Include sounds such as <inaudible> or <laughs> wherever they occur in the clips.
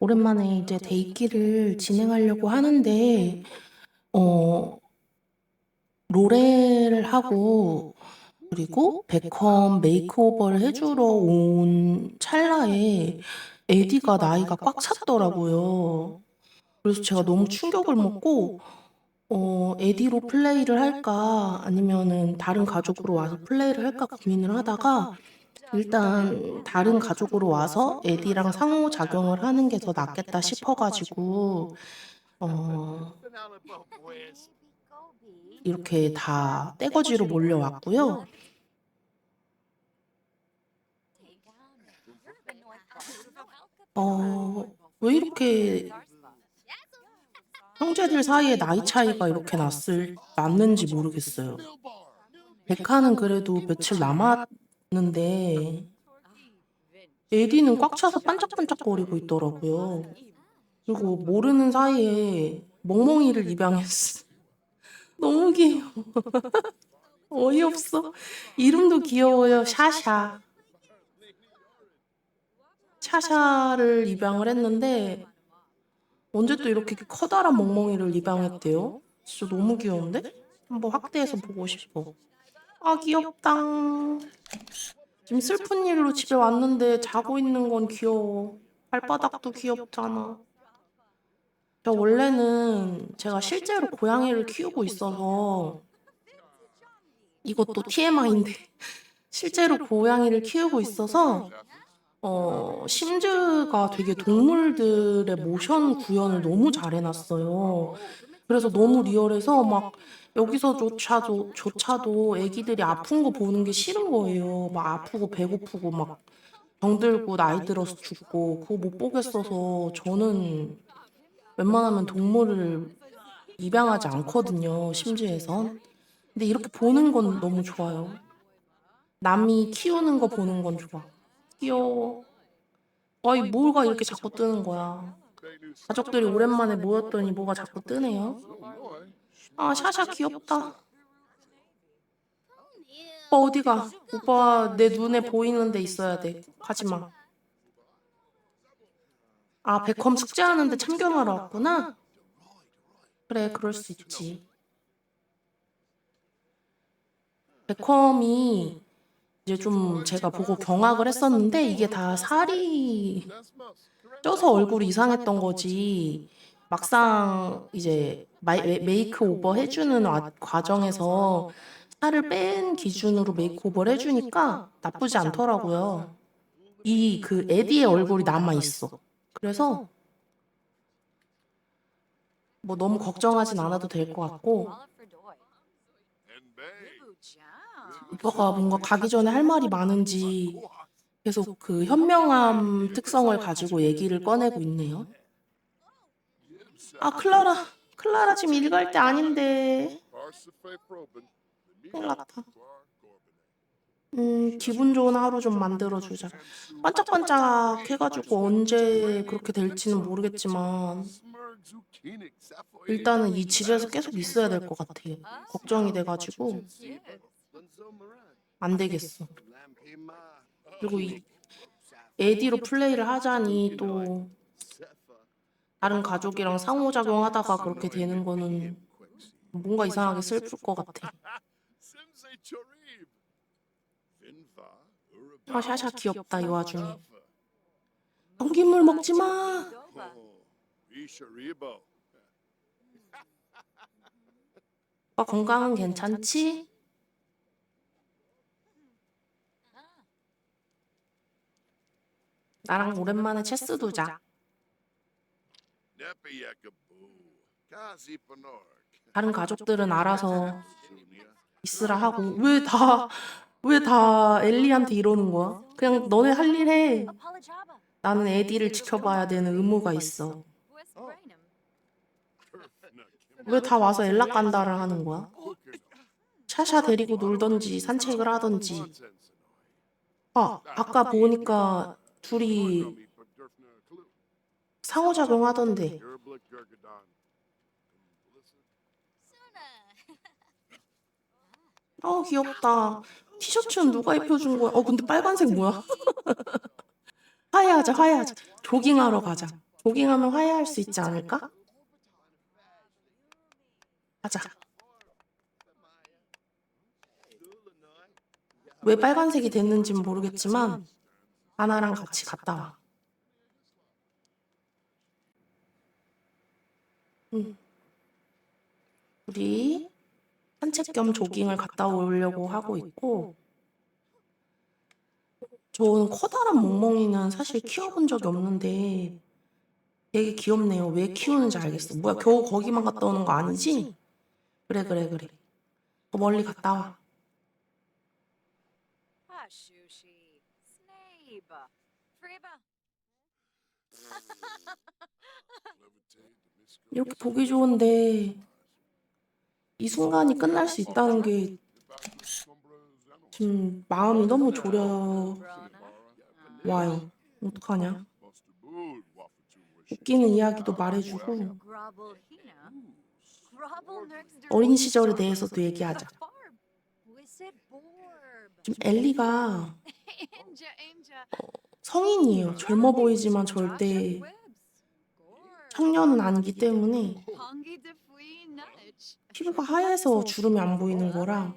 오랜만에 이제 데이키를 진행하려고 하는데, 어, 노래를 하고, 그리고 베컴 메이크오버를 해주러 온 찰나에 에디가 나이가 꽉 찼더라고요. 그래서 제가 너무 충격을 먹고, 어, 에디로 플레이를 할까, 아니면은 다른 가족으로 와서 플레이를 할까 고민을 하다가, 일단 다른 가족으로 와서 에디랑 상호작용을 하는 게 더 낫겠다 싶어가지고, 어, 이렇게 다 떼거지로 몰려왔고요. 어, 왜 이렇게 형제들 사이에 나이 차이가 이렇게 났을, 났는지 모르겠어요. 백화는 그래도 며칠 남았 는데, 에디는 꽉 차서 반짝반짝거리고 있더라고요. 그리고 모르는 사이에 멍멍이를 입양했어. <laughs> 너무 귀여워. <laughs> 어이없어. 이름도 귀여워요. 샤샤. 샤샤를 입양을 했는데 언제 또 이렇게 커다란 멍멍이를 입양했대요? 진짜 너무 귀여운데? 한번 확대해서 보고 싶어. 아 귀엽다. 지금 슬픈 일로 집에 왔는데 자고 있는 건 귀여워. 발바닥도 귀엽잖아. 저 원래는 제가 실제로 고양이를 키우고 있어서 이것도 TMI인데 <laughs> 실제로 고양이를 키우고 있어서 어, 심즈가 되게 동물들의 모션 구현을 너무 잘 해놨어요. 그래서 너무 리얼해서 막 여기서조차도 조차도 애기들이 아픈 거 보는 게 싫은 거예요. 막 아프고 배고프고 막 병들고 나이 들어서 죽고 그거 못 보겠어서 저는 웬만하면 동물을 입양하지 않거든요. 심지에선. 근데 이렇게 보는 건 너무 좋아요. 남이 키우는 거 보는 건 좋아. 귀여워. 아이 뭐가 이렇게 자꾸 뜨는 거야. 가족들이 오랜만에 모였더니 뭐가 자꾸 뜨네요. 아 샤샤 귀엽다. 오빠 어디가? 오빠 내 눈에 보이는 데 있어야 돼. 가지 마. 아 베컴 숙제하는데 참견하러 왔구나. 그래 그럴 수 있지. 베컴이 이제 좀 제가 보고 경악을 했었는데 이게 다 살이 쪄서 얼굴이 이상했던 거지. 막상 이제 마이- 메이크 오버 해주는 와- 과정에서 살을 뺀 기준으로 메이크 오버를 해주니까 나쁘지 않더라고요. 이 그 에디의 얼굴이 남아 있어. 그래서 뭐 너무 걱정하진 않아도 될 것 같고 오빠가 뭔가 가기 전에 할 말이 많은지 계속 그 현명함 특성을 가지고 얘기를 꺼내고 있네요. 아 클라라, 클라라 지금 일갈 때 아닌데. 큰일 났다. 음 기분 좋은 하루 좀 만들어주자. 반짝반짝 해가지고 언제 그렇게 될지는 모르겠지만 일단은 이 집에서 계속 있어야 될 것 같아. 걱정이 돼가지고 안 되겠어. 그리고 이 에디로 플레이를 하자니 또 다른 가족이랑 상호작용하다가 그렇게 되는 거는 뭔가 이상하게 슬플 것 같아. 아 샤샤 귀엽다 이 와중에. 넘긴물 먹지 마. 오빠 건강은 괜찮지? 나랑 오랜만에 체스 두자. 다른 가족들은 알아서 있으라 하고 왜 다 왜 다 엘리한테 이러는 거야? 그냥 너네 할 일 해. 나는 에디를 지켜봐야 되는 의무가 있어. 왜 다 와서 엘락 간다를 하는 거야? 샤샤 데리고 놀던지 산책을 하던지. 아, 아까 보니까 둘이 상호작용 하던데. <laughs> 어 귀엽다. 티셔츠는 누가 입혀준 거야? 어 근데 빨간색 뭐야? <laughs> 화해하자 화해하자. 조깅하러 가자. 조깅하면 화해할 수 있지 않을까? 가자. 왜 빨간색이 됐는지는 모르겠지만 하나랑 같이 갔다 와. 응. 우리 산책 겸 조깅을 갔다 오려고 하고 있고 좋은 커다란 멍멍이는 사실 키워본 적이 없는데 되게 귀엽네요. 왜 키우는지 알겠어. 뭐야, 겨우 거기만 갔다 오는 거 아니지? 그래, 그래, 그래. 더 멀리 갔다 와. 이렇게 보기 좋은데 이 순간이 끝날 수 있다는 게 지금 마음이 너무 졸여 와요. 어떡하냐? 웃기는 이야기도 말해주고 어린 시절에 대해서도 얘기하자. 지금 엘리가 성인이에요. 젊어 보이지만 절대 청년은 아니기 때문에 피부가 하얘서 주름이 안 보이는 거라.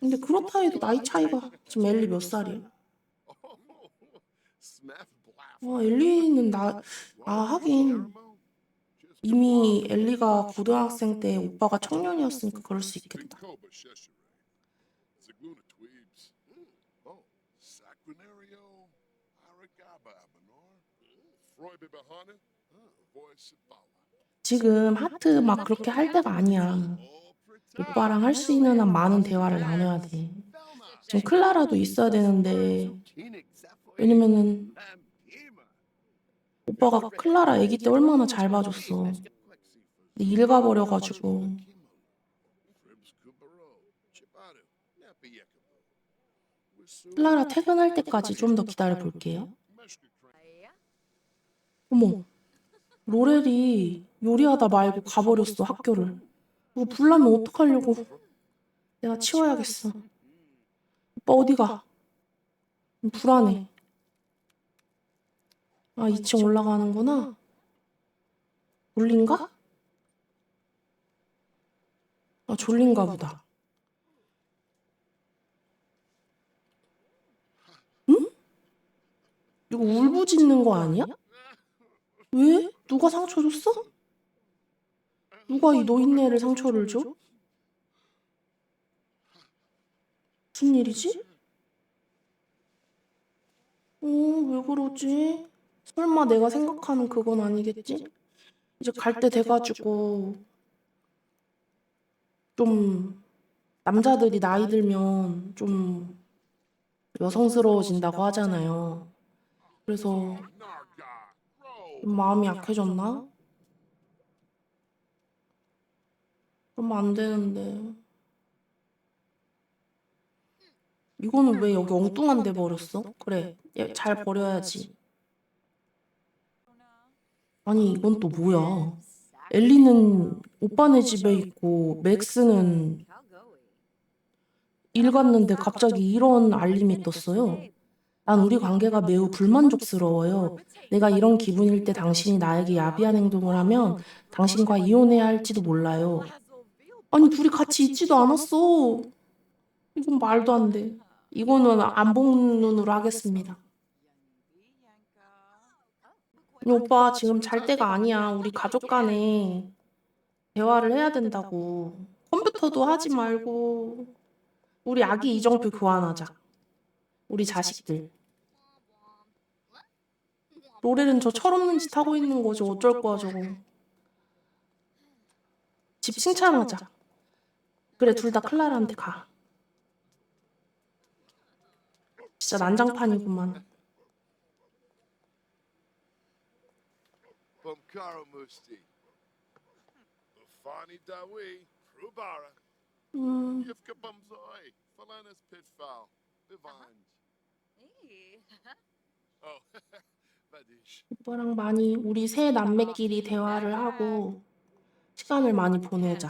근데 그렇다 해도 나이 차이가 지금 엘리 몇 살이야? 와 엘리는 나 아 하긴 이미 엘리가 고등학생 때 오빠가 청년이었으니까 그럴 수 있겠다. 지금 하트 막 그렇게 할 때가 아니야. 오빠랑 할 수 있는 한 많은 대화를 나눠야 돼. 지금 클라라도 있어야 되는데 왜냐면은 오빠가 클라라 아기 때 얼마나 잘 봐줬어. 근데 일 가버려가지고 클라라 퇴근할 때까지 좀 더 기다려 볼게요. 어머, 로렐이 요리하다 말고 가버렸어 학교를. 이거 불나면 어떡하려고? 내가 치워야겠어. 오빠 어디 가? 불안해. 아, 2층 올라가는구나. 졸린가? 아, 졸린가 보다. 응? 이거 울부짖는 거 아니야? 왜? 누가 상처 줬어? 누가 이 노인네를 상처를 줘? 무슨 일이지? 어, 왜 그러지? 설마 내가 생각하는 그건 아니겠지? 이제 갈 때 돼가지고 좀 남자들이 나이 들면 좀 여성스러워진다고 하잖아요. 그래서 좀 마음이 약해졌나? 그러면 안 되는데. 이거는 왜 여기 엉뚱한 데 버렸어? 그래, 얘 잘 버려야지. 아니, 이건 또 뭐야? 엘리는 오빠네 집에 있고 맥스는 일 갔는데 갑자기 이런 알림이 떴어요. 난 우리 관계가 매우 불만족스러워요. 내가 이런 기분일 때 당신이 나에게 야비한 행동을 하면 당신과 이혼해야 할지도 몰라요. 아니, 둘이 같이 있지도 않았어. 이건 말도 안 돼. 이거는 안 본 눈으로 하겠습니다. 아니, 오빠 지금 잘 때가 아니야. 우리 가족 간에 대화를 해야 된다고. 컴퓨터도 하지 말고 우리 아기 이정표 교환하자. 우리 자식들. 로렐은 저 철없는 짓 하고 있는 거지. 어쩔 거야 저거. 집 칭찬하자. 그래 둘 다 클라라한테 가. 진짜 난장판이구만. Rubara, 음, <laughs> 오빠랑 많이 우리 세 남매끼리 대화를 하고 시간을 많이 보내자.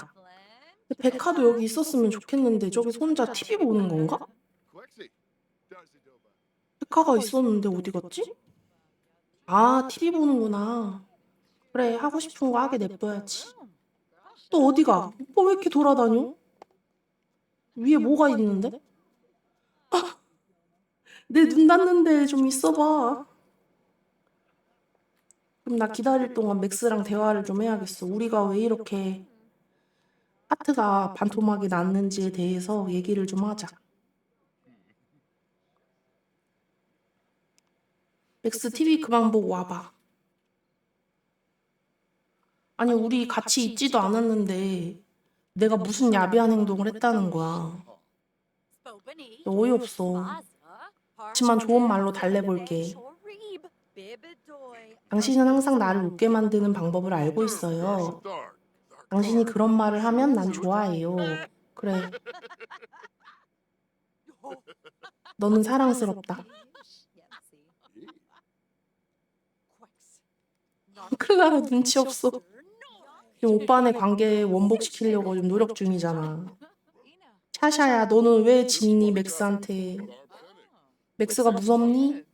근데 백화도 여기 있었으면 좋겠는데 저기서 혼자 TV 보는 건가? 백화가 있었는데 어디 갔지? 아, TV 보는구나. 그래, 하고 싶은 거 하게 냅둬야지. 또 어디 가? 오빠 왜 이렇게 돌아다녀? 위에 뭐가 있는데? 아, 내눈 닿는데 좀 있어봐. 그럼 나 기다릴 동안 맥스랑 대화를 좀 해야겠어. 우리가 왜 이렇게 하트가 반토막이 났는지에 대해서 얘기를 좀 하자. 맥스 TV 그만 보고 와봐. 아니, 우리 같이 있지도 않았는데 내가 무슨 야비한 행동을 했다는 거야. 어이없어. 하지만 좋은 말로 달래볼게. 당신은 항상 나를 웃게 만드는 방법을 알고 있어요. 당신이 그런 말을 하면 난 좋아해요. 그래. 너는 사랑스럽다. 클라라 눈치 없어. 지금 오빠네 관계 원복시키려고 좀 노력 중이잖아. 샤샤야, 너는 왜 진니 맥스한테? 맥스가 무섭니?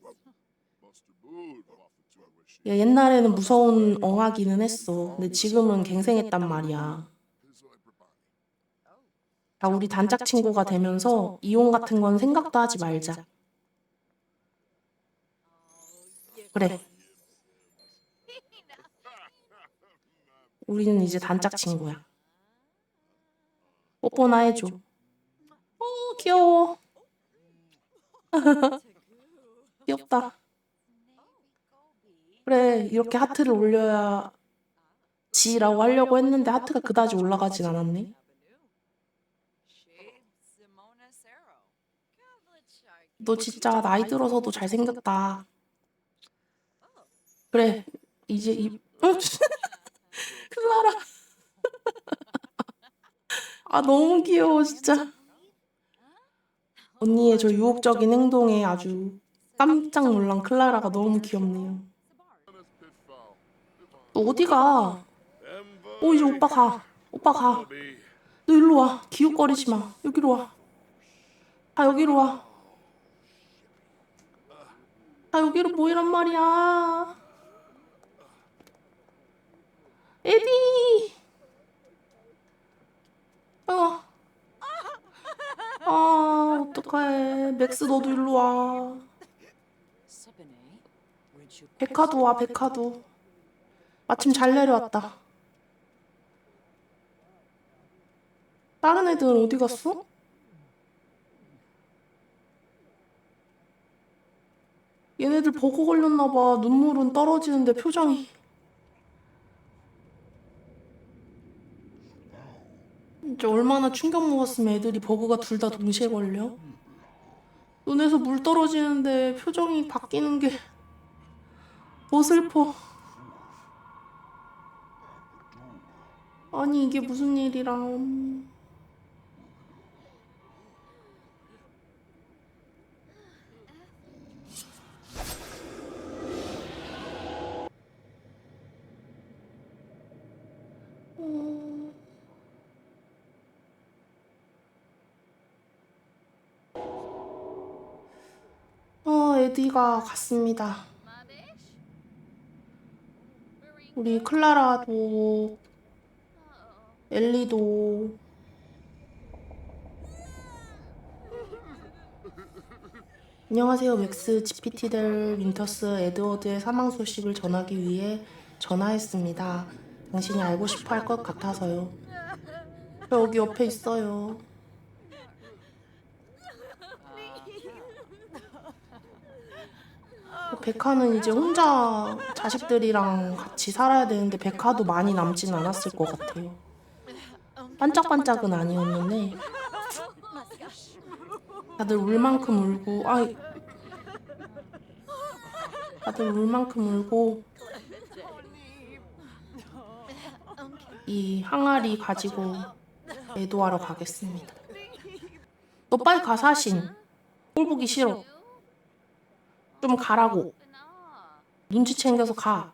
야, 옛날에는 무서운 엉아기는 했어. 근데 지금은 갱생했단 말이야. 야, 우리 단짝 친구가 되면서 이혼 같은 건 생각도 하지 말자. 그래. 우리는 이제 단짝 친구야. 뽀뽀나 해줘. 어, 귀여워. <laughs> 귀엽다. 그래, 이렇게 하트를 올려야 지라고 하려고 했는데 하트가 그다지 올라가진 않았네. 너 진짜 나이 들어서도 잘생겼다. 그래, 이제 이, <laughs> 응? 클라라. <laughs> 아, 너무 귀여워, 진짜. 언니의 저 유혹적인 행동에 아주 깜짝 놀란 클라라가 너무 귀엽네요. 너 어디 가? 어, 이제 오빠 가. 오빠 가. 너 일로 와. 기웃거리지 마. 여기로 와. 아, 여기로 와. 아, 여기로 모이란 말이야. 에디! 어. 아, 맥스 너도 일로 와. 백화도 와, 백화도. 마침 잘 내려왔다. 다른 애들은 어디 갔어? 얘네들 버거 걸렸나 봐. 눈물은 떨어지는데 표정이. 진짜 얼마나 충격 먹었으면 애들이 버그가 둘 다 동시에 걸려? 눈에서 물 떨어지는데 표정이 바뀌는 게더 슬퍼. 아니 이게 무슨 일이람. 어... 어, 에디가 갔습니다. 우리 클라라도 엘리도 안녕하세요 맥스 GPT들 윈터스 에드워드의 사망 소식을 전하기 위해 전화했습니다. 당신이 알고 싶어 할 것 같아서요. 저 여기 옆에 있어요. 백화는 이제 혼자 자식들이랑 같이 살아야 되는데 백화도 많이 남진 않았을 것 같아요. 반짝반짝은 아니었는데 다들 울 만큼 울고 아 다들 울 만큼 울고 이 항아리 가지고 매도하러 가겠습니다. 너 빨리 가 사신. 꼴 보기 싫어. 좀 가라고. 눈치 챙겨서 가.